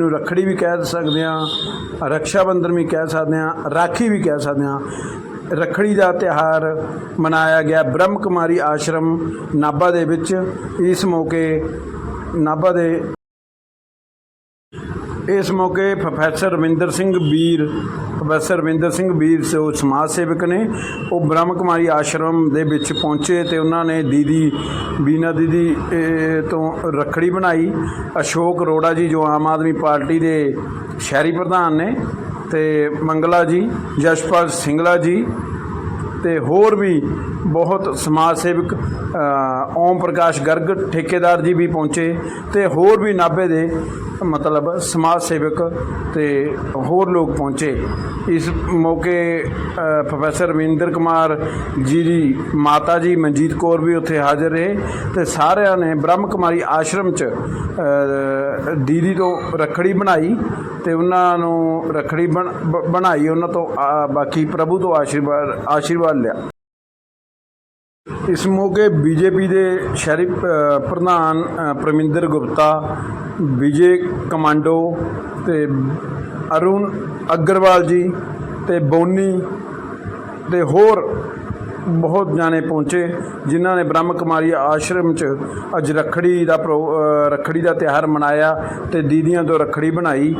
ਨੂੰ ਰੱਖੜੀ ਵੀ ਕਹਿ ਸਕਦੇ ਹਾਂ ਰਕਸ਼ਾ ਬੰਧਨ ਵੀ ਕਹਿ ਸਕਦੇ ਹਾਂ, ਰਾਖੀ ਵੀ ਕਹਿ ਸਕਦੇ ਹਾਂ। ਰੱਖੜੀ ਦਾ ਤਿਹਾਰ ਮਨਾਇਆ ਗਿਆ ਬ੍ਰਹਮ ਕੁਮਾਰੀ ਆਸ਼ਰਮ ਨਾਭਾ ਦੇ ਵਿੱਚ। ਇਸ ਮੌਕੇ ਨਾਭਾ ਦੇ ਇਸ ਮੌਕੇ ਪ੍ਰੋਫੈਸਰ ਰਵਿੰਦਰ ਸਿੰਘ ਵੀਰ ਪ੍ਰੋਫੈਸਰ ਰਵਿੰਦਰ ਸਿੰਘ ਵੀਰ ਸੋ ਸਮਾਜ ਸੇਵਕ ਨੇ। ਉਹ ਬ੍ਰਹਮ ਕੁਮਾਰੀ ਆਸ਼ਰਮ ਦੇ ਵਿੱਚ ਪਹੁੰਚੇ ਤੇ ਉਹਨਾਂ ਨੇ ਦੀਦੀ ਬੀਨਾ ਦੀਦੀ ਤੋਂ ਰੱਖੜੀ ਬਣਾਈ। ਅਸ਼ੋਕ ਅਰੋੜਾ ਜੀ, ਜੋ ਆਮ ਆਦਮੀ ਪਾਰਟੀ ਦੇ ਸ਼ਹਿਰੀ ਪ੍ਰਧਾਨ ਨੇ ਤੇ ਮੰਗਲਾ ਜੀ, ਜਸ਼ਪਾਲ ਸਿੰਗਲਾ ਜੀ ਤੇ ਹੋਰ ਵੀ ਬਹੁਤ ਸਮਾਜ ਸੇਵਕ ਓਮ ਪ੍ਰਕਾਸ਼ ਗਰਗ ਠੇਕੇਦਾਰ ਜੀ ਵੀ ਪਹੁੰਚੇ ਤੇ ਹੋਰ ਵੀ ਨਾਭੇ ਦੇ ਮਤਲਬ ਸਮਾਜ ਸੇਵਕ ਤੇ ਹੋਰ ਲੋਕ ਪਹੁੰਚੇ। ਇਸ ਮੌਕੇ ਪ੍ਰੋਫੈਸਰ ਰਵਿੰਦਰ ਕੁਮਾਰ ਜੀ ਦੀ ਮਾਤਾ ਜੀ ਮਨਜੀਤ ਕੌਰ ਵੀ ਉੱਥੇ ਹਾਜ਼ਰ ਰਹੇ ਤੇ ਸਾਰਿਆਂ ਨੇ ਬ੍ਰਹਮ ਕੁਮਾਰੀ ਆਸ਼ਰਮ 'ਚ ਦੀਦੀ ਤੋਂ ਰੱਖੜੀ ਬਣਾਈ ਤੇ ਉਹਨਾਂ ਨੂੰ ਰੱਖੜੀ ਬਣ- ਬ- ਬਣਾਈ ਉਹਨਾਂ ਤੋਂ ਆ, ਬਾਕੀ ਪ੍ਰਭੂ ਤੋਂ ਆਸ਼ੀਰਵਾਦ ਆਸ਼ੀਰਵਾਦ ਲਿਆ ਇਸ ਮੌਕੇ ਬੀਜੇਪੀ ਦੇ ਸ਼ਹਿਰੀ ਪ੍ਰਧਾਨ ਅ, ਪ੍ਰਮਿੰਦਰ ਗੁਪਤਾ ਵਿਜੇ ਕਮਾਂਡੋ ਤੇ ਅਰੁਣ ਅਗਰਵਾਲ ਜੀ ਤੇ ਬੋਨੀ ਤੇ ਹੋਰ ਬਹੁਤ ਜਾਣੇ ਪਹੁੰਚੇ ਜਿਨ੍ਹਾਂ ਨੇ ਬ੍ਰਹਮ ਕੁਮਾਰੀ ਆਸ਼ਰਮ 'ਚ ਅੱਜ ਰੱਖੜੀ ਦਾ ਪ੍ਰੋ- ਰੱਖੜੀ ਦਾ ਤਿਉਹਾਰ ਮਨਾਇਆ ਤੇ ਦੀਦੀਆਂ ਤੋਂ ਰੱਖੜੀ ਬਣਾਈ।